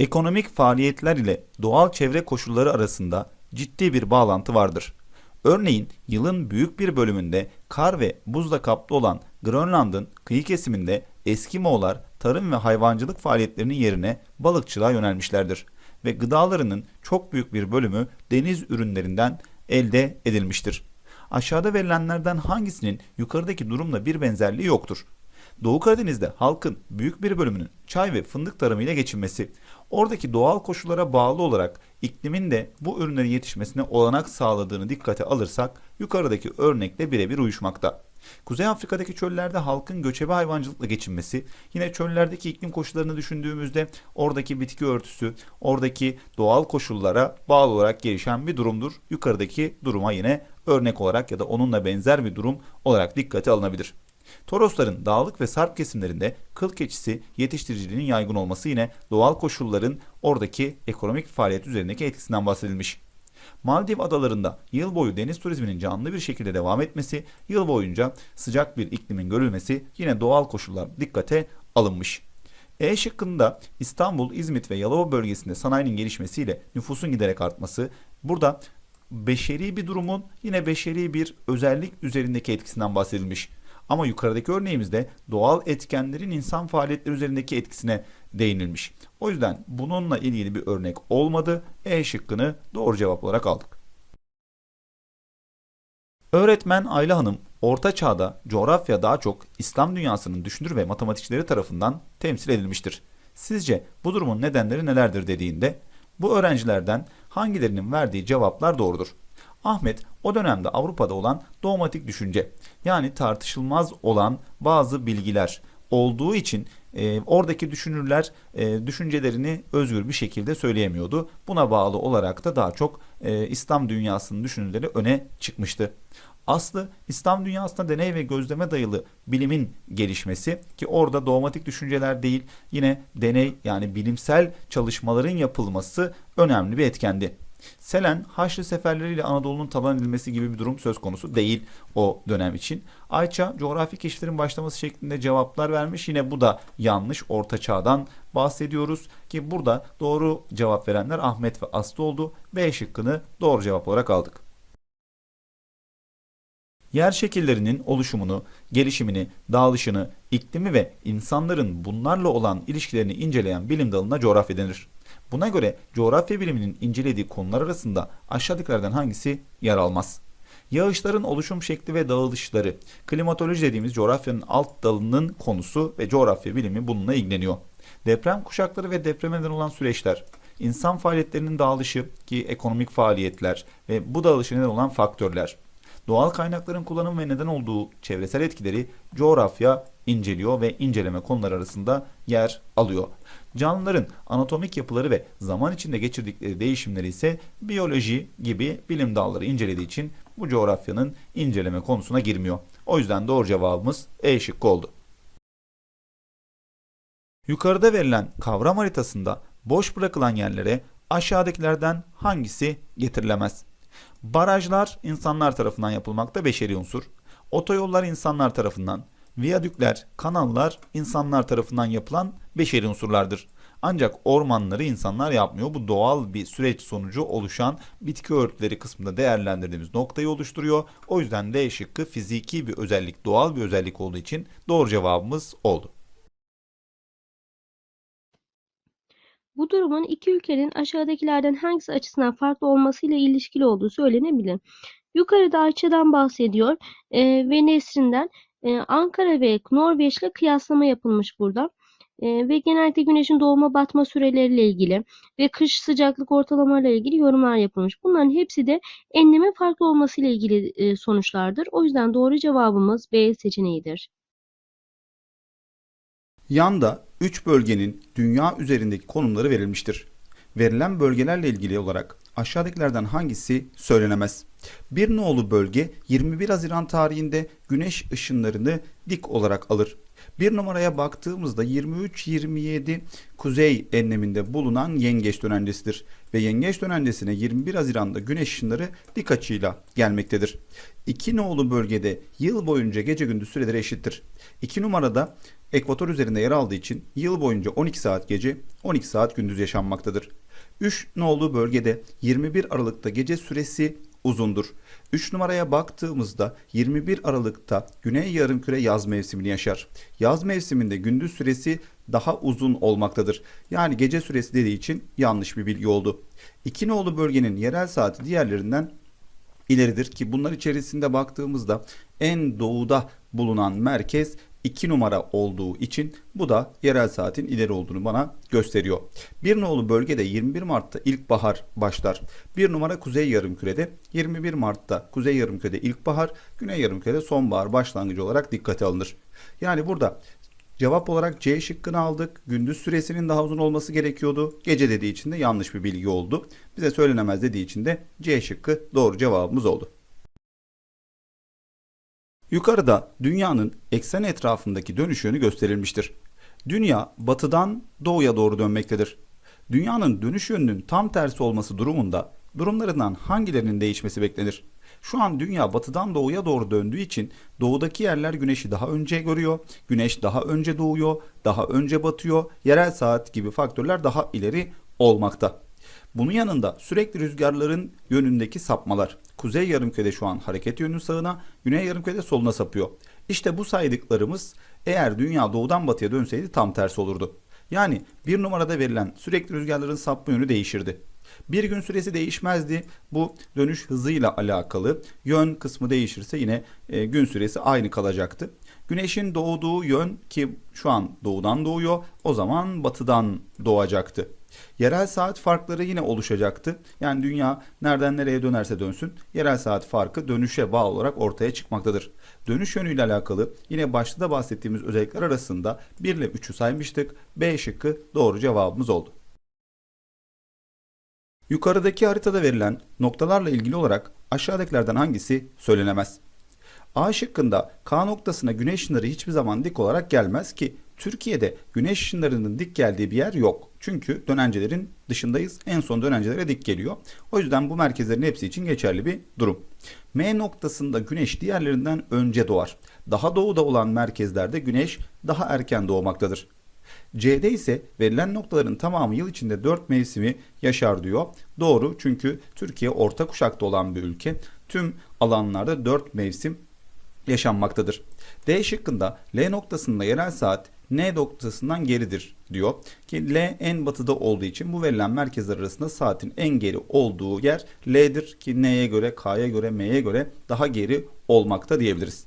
Ekonomik faaliyetler ile doğal çevre koşulları arasında ciddi bir bağlantı vardır. Örneğin yılın büyük bir bölümünde kar ve buzla kaplı olan Grönland'ın kıyı kesiminde Eskimoğlar tarım ve hayvancılık faaliyetlerinin yerine balıkçılığa yönelmişlerdir ve gıdalarının çok büyük bir bölümü deniz ürünlerinden elde edilmiştir. Aşağıda verilenlerden hangisinin yukarıdaki durumla bir benzerliği yoktur? Doğu Karadeniz'de halkın büyük bir bölümünün çay ve fındık tarımıyla geçinmesi, oradaki doğal koşullara bağlı olarak iklimin de bu ürünlerin yetişmesine olanak sağladığını dikkate alırsak yukarıdaki örnekle birebir uyuşmakta. Kuzey Afrika'daki çöllerde halkın göçebe hayvancılıkla geçinmesi, yine çöllerdeki iklim koşullarını düşündüğümüzde oradaki bitki örtüsü, oradaki doğal koşullara bağlı olarak gelişen bir durumdur. Yukarıdaki duruma yine örnek olarak ya da onunla benzer bir durum olarak dikkate alınabilir. Torosların dağlık ve sarp kesimlerinde kıl keçisi yetiştiriciliğinin yaygın olması yine doğal koşulların oradaki ekonomik faaliyet üzerindeki etkisinden bahsedilmiş. Maldiv adalarında yıl boyu deniz turizminin canlı bir şekilde devam etmesi, yıl boyunca sıcak bir iklimin görülmesi yine doğal koşullar dikkate alınmış. E şıkkında İstanbul, İzmit ve Yalova bölgesinde sanayinin gelişmesiyle nüfusun giderek artması, burada beşeri bir durumun yine beşeri bir özellik üzerindeki etkisinden bahsedilmiş. Ama yukarıdaki örneğimizde doğal etkenlerin insan faaliyetleri üzerindeki etkisine değinilmiş. O yüzden bununla ilgili bir örnek olmadı. E şıkkını doğru cevap olarak aldık. Öğretmen Ayla Hanım, Orta Çağ'da coğrafya daha çok İslam dünyasının düşünür ve matematikçileri tarafından temsil edilmiştir. Sizce bu durumun nedenleri nelerdir dediğinde, bu öğrencilerden hangilerinin verdiği cevaplar doğrudur? Ahmet o dönemde Avrupa'da olan dogmatik düşünce yani tartışılmaz olan bazı bilgiler olduğu için e, oradaki düşünürler e, düşüncelerini özgür bir şekilde söyleyemiyordu. Buna bağlı olarak da daha çok e, İslam dünyasının düşünürleri öne çıkmıştı. Aslı İslam dünyasında deney ve gözleme dayalı bilimin gelişmesi ki orada dogmatik düşünceler değil yine deney yani bilimsel çalışmaların yapılması önemli bir etkendi. Selen Haçlı seferleriyle Anadolu'nun talan edilmesi gibi bir durum söz konusu değil o dönem için. Ayça coğrafi keşiflerin başlaması şeklinde cevaplar vermiş. Yine bu da yanlış. Orta çağdan bahsediyoruz ki burada doğru cevap verenler Ahmet ve Aslı oldu. B şıkkını doğru cevap olarak aldık. Yer şekillerinin oluşumunu, gelişimini, dağılışını, iklimi ve insanların bunlarla olan ilişkilerini inceleyen bilim dalına coğrafya denir. Buna göre coğrafya biliminin incelediği konular arasında aşağıdakilerden hangisi yer almaz? Yağışların oluşum şekli ve dağılışları, klimatoloji dediğimiz coğrafyanın alt dalının konusu ve coğrafya bilimi bununla ilgileniyor. Deprem kuşakları ve depreme olan süreçler, insan faaliyetlerinin dağılışı ki ekonomik faaliyetler ve bu dağılışa neden olan faktörler, doğal kaynakların kullanım ve neden olduğu çevresel etkileri coğrafya inceliyor ve inceleme konuları arasında yer alıyor. Canlıların anatomik yapıları ve zaman içinde geçirdikleri değişimleri ise biyoloji gibi bilim dalları incelediği için bu coğrafyanın inceleme konusuna girmiyor. O yüzden doğru cevabımız E şıkkı oldu. Yukarıda verilen kavram haritasında boş bırakılan yerlere aşağıdakilerden hangisi getirilemez? Barajlar insanlar tarafından yapılmakta beşeri unsur. Otoyollar insanlar tarafından, viyadükler, kanallar insanlar tarafından yapılan beşeri unsurlardır. Ancak ormanları insanlar yapmıyor. Bu doğal bir süreç sonucu oluşan bitki örtüleri kısmında değerlendirdiğimiz noktayı oluşturuyor. O yüzden D şıkkı fiziki bir özellik, doğal bir özellik olduğu için doğru cevabımız oldu. Bu durumun iki ülkenin aşağıdakilerden hangisi açısından farklı olmasıyla ilişkili olduğu söylenebilir. Yukarıda Ayça'dan bahsediyor e, ve Nesrin'den e, Ankara ve Norveç'le kıyaslama yapılmış burada. E, ve genellikle güneşin doğma batma süreleriyle ilgili ve kış sıcaklık ortalamalarıyla ilgili yorumlar yapılmış. Bunların hepsi de enlemin farklı olmasıyla ilgili e, sonuçlardır. O yüzden doğru cevabımız B seçeneğidir. Yanda 3 bölgenin dünya üzerindeki konumları verilmiştir. Verilen bölgelerle ilgili olarak aşağıdakilerden hangisi söylenemez? Bir nolu bölge 21 Haziran tarihinde güneş ışınlarını dik olarak alır. Bir numaraya baktığımızda 23-27 kuzey enleminde bulunan yengeç dönencesidir. Ve yengeç dönencesine 21 Haziran'da güneş ışınları dik açıyla gelmektedir. İki nolu bölgede yıl boyunca gece gündüz süreleri eşittir. 2 numarada ekvator üzerinde yer aldığı için yıl boyunca 12 saat gece 12 saat gündüz yaşanmaktadır. 3 nolu bölgede 21 Aralık'ta gece süresi uzundur. 3 numaraya baktığımızda 21 Aralık'ta Güney Yarımküre yaz mevsimini yaşar. Yaz mevsiminde gündüz süresi daha uzun olmaktadır. Yani gece süresi dediği için yanlış bir bilgi oldu. 2 nolu bölgenin yerel saati diğerlerinden ileridir ki bunlar içerisinde baktığımızda en doğuda bulunan merkez 2 numara olduğu için bu da yerel saatin ileri olduğunu bana gösteriyor. Bir nolu bölgede 21 Mart'ta ilkbahar başlar. Bir numara kuzey yarımkürede 21 Mart'ta kuzey yarımkürede ilkbahar, güney yarımkürede sonbahar başlangıcı olarak dikkate alınır. Yani burada Cevap olarak C şıkkını aldık. Gündüz süresinin daha uzun olması gerekiyordu. Gece dediği için de yanlış bir bilgi oldu. Bize söylenemez dediği için de C şıkkı doğru cevabımız oldu. Yukarıda dünyanın eksen etrafındaki dönüş yönü gösterilmiştir. Dünya batıdan doğuya doğru dönmektedir. Dünyanın dönüş yönünün tam tersi olması durumunda durumlarından hangilerinin değişmesi beklenir? Şu an dünya batıdan doğuya doğru döndüğü için doğudaki yerler güneşi daha önce görüyor, güneş daha önce doğuyor, daha önce batıyor, yerel saat gibi faktörler daha ileri olmakta. Bunun yanında sürekli rüzgarların yönündeki sapmalar. Kuzey yarımkürede şu an hareket yönü sağına, güney yarımkürede soluna sapıyor. İşte bu saydıklarımız eğer dünya doğudan batıya dönseydi tam tersi olurdu. Yani bir numarada verilen sürekli rüzgarların sapma yönü değişirdi. Bir gün süresi değişmezdi. Bu dönüş hızıyla alakalı. Yön kısmı değişirse yine e, gün süresi aynı kalacaktı. Güneşin doğduğu yön ki şu an doğudan doğuyor. O zaman batıdan doğacaktı. Yerel saat farkları yine oluşacaktı. Yani dünya nereden nereye dönerse dönsün yerel saat farkı dönüşe bağlı olarak ortaya çıkmaktadır. Dönüş yönüyle alakalı yine başta da bahsettiğimiz özellikler arasında 1 ile 3'ü saymıştık. B şıkkı doğru cevabımız oldu. Yukarıdaki haritada verilen noktalarla ilgili olarak aşağıdakilerden hangisi söylenemez? A şıkkında K noktasına güneş ışınları hiçbir zaman dik olarak gelmez ki Türkiye'de güneş ışınlarının dik geldiği bir yer yok. Çünkü dönencelerin dışındayız. En son dönencelere dik geliyor. O yüzden bu merkezlerin hepsi için geçerli bir durum. M noktasında güneş diğerlerinden önce doğar. Daha doğuda olan merkezlerde güneş daha erken doğmaktadır. C'de ise verilen noktaların tamamı yıl içinde 4 mevsimi yaşar diyor. Doğru çünkü Türkiye orta kuşakta olan bir ülke. Tüm alanlarda 4 mevsim yaşanmaktadır. D şıkkında L noktasında yerel saat N noktasından geridir diyor. Ki L en batıda olduğu için bu verilen merkezler arasında saatin en geri olduğu yer L'dir ki N'ye göre, K'ya göre, M'ye göre daha geri olmakta diyebiliriz.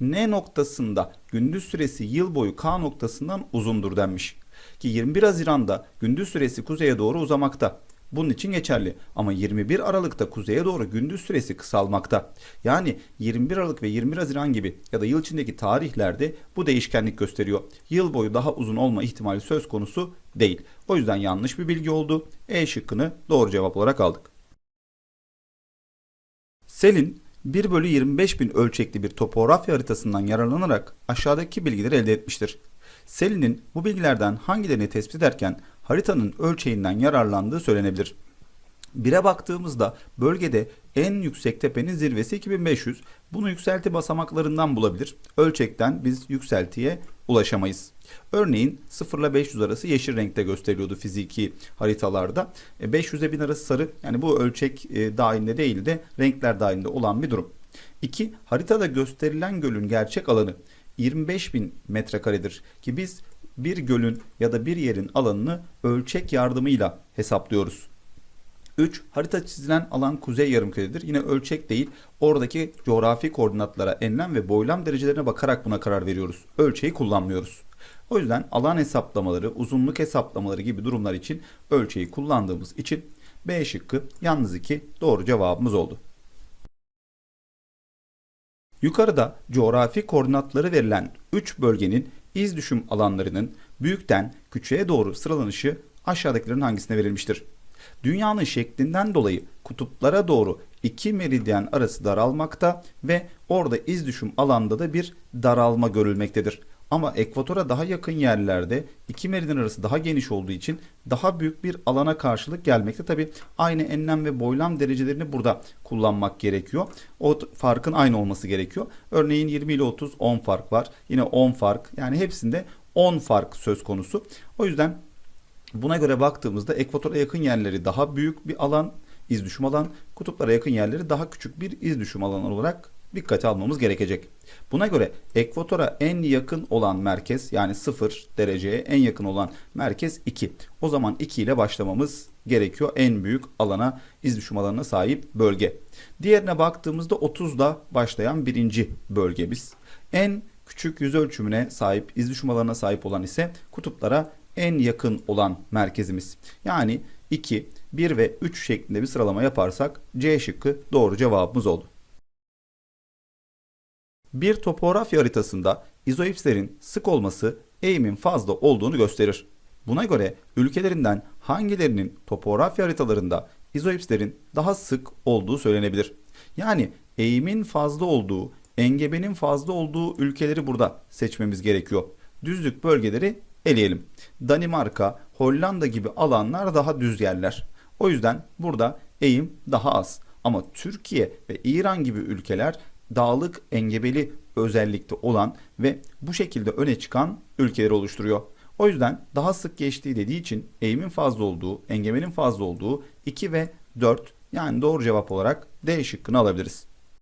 N noktasında gündüz süresi yıl boyu K noktasından uzundur denmiş. Ki 21 Haziran'da gündüz süresi kuzeye doğru uzamakta. Bunun için geçerli ama 21 Aralık'ta kuzeye doğru gündüz süresi kısalmakta. Yani 21 Aralık ve 21 Haziran gibi ya da yıl içindeki tarihlerde bu değişkenlik gösteriyor. Yıl boyu daha uzun olma ihtimali söz konusu değil. O yüzden yanlış bir bilgi oldu. E şıkkını doğru cevap olarak aldık. Selin 1 bölü 25 bin ölçekli bir topografya haritasından yararlanarak aşağıdaki bilgileri elde etmiştir. Selin'in bu bilgilerden hangilerini tespit ederken haritanın ölçeğinden yararlandığı söylenebilir. 1'e baktığımızda bölgede en yüksek tepenin zirvesi 2500. Bunu yükselti basamaklarından bulabilir. Ölçekten biz yükseltiye ulaşamayız. Örneğin 0 ile 500 arası yeşil renkte gösteriliyordu fiziki haritalarda. 500'e 1000 arası sarı yani bu ölçek e, dahilinde değil de renkler dahilinde olan bir durum. 2. Haritada gösterilen gölün gerçek alanı 25.000 metrekaredir ki biz bir gölün ya da bir yerin alanını ölçek yardımıyla hesaplıyoruz. 3. Harita çizilen alan kuzey yarımküredir. Yine ölçek değil, oradaki coğrafi koordinatlara, enlem ve boylam derecelerine bakarak buna karar veriyoruz. Ölçeği kullanmıyoruz. O yüzden alan hesaplamaları, uzunluk hesaplamaları gibi durumlar için ölçeği kullandığımız için B şıkkı yalnız 2 doğru cevabımız oldu. Yukarıda coğrafi koordinatları verilen 3 bölgenin iz düşüm alanlarının büyükten küçüğe doğru sıralanışı aşağıdakilerin hangisine verilmiştir? Dünyanın şeklinden dolayı kutuplara doğru iki meridyen arası daralmakta ve orada iz düşüm alanda da bir daralma görülmektedir. Ama ekvatora daha yakın yerlerde iki meridyen arası daha geniş olduğu için daha büyük bir alana karşılık gelmekte. Tabi aynı enlem ve boylam derecelerini burada kullanmak gerekiyor. O farkın aynı olması gerekiyor. Örneğin 20 ile 30 10 fark var. Yine 10 fark. Yani hepsinde 10 fark söz konusu. O yüzden Buna göre baktığımızda ekvatora yakın yerleri daha büyük bir alan, iz düşüm alan, kutuplara yakın yerleri daha küçük bir iz düşüm alanı olarak dikkate almamız gerekecek. Buna göre ekvatora en yakın olan merkez yani 0 dereceye en yakın olan merkez 2. O zaman 2 ile başlamamız gerekiyor en büyük alana, iz düşüm alanına sahip bölge. Diğerine baktığımızda 30'da başlayan birinci bölgemiz. En küçük yüz ölçümüne sahip, iz düşüm alanına sahip olan ise kutuplara en yakın olan merkezimiz. Yani 2, 1 ve 3 şeklinde bir sıralama yaparsak C şıkkı doğru cevabımız oldu. Bir topografya haritasında izoipslerin sık olması eğimin fazla olduğunu gösterir. Buna göre ülkelerinden hangilerinin topografya haritalarında izoipslerin daha sık olduğu söylenebilir. Yani eğimin fazla olduğu, engebenin fazla olduğu ülkeleri burada seçmemiz gerekiyor. Düzlük bölgeleri eleyelim. Danimarka, Hollanda gibi alanlar daha düz yerler. O yüzden burada eğim daha az. Ama Türkiye ve İran gibi ülkeler dağlık engebeli özellikte olan ve bu şekilde öne çıkan ülkeleri oluşturuyor. O yüzden daha sık geçtiği dediği için eğimin fazla olduğu, engebenin fazla olduğu 2 ve 4 yani doğru cevap olarak D şıkkını alabiliriz.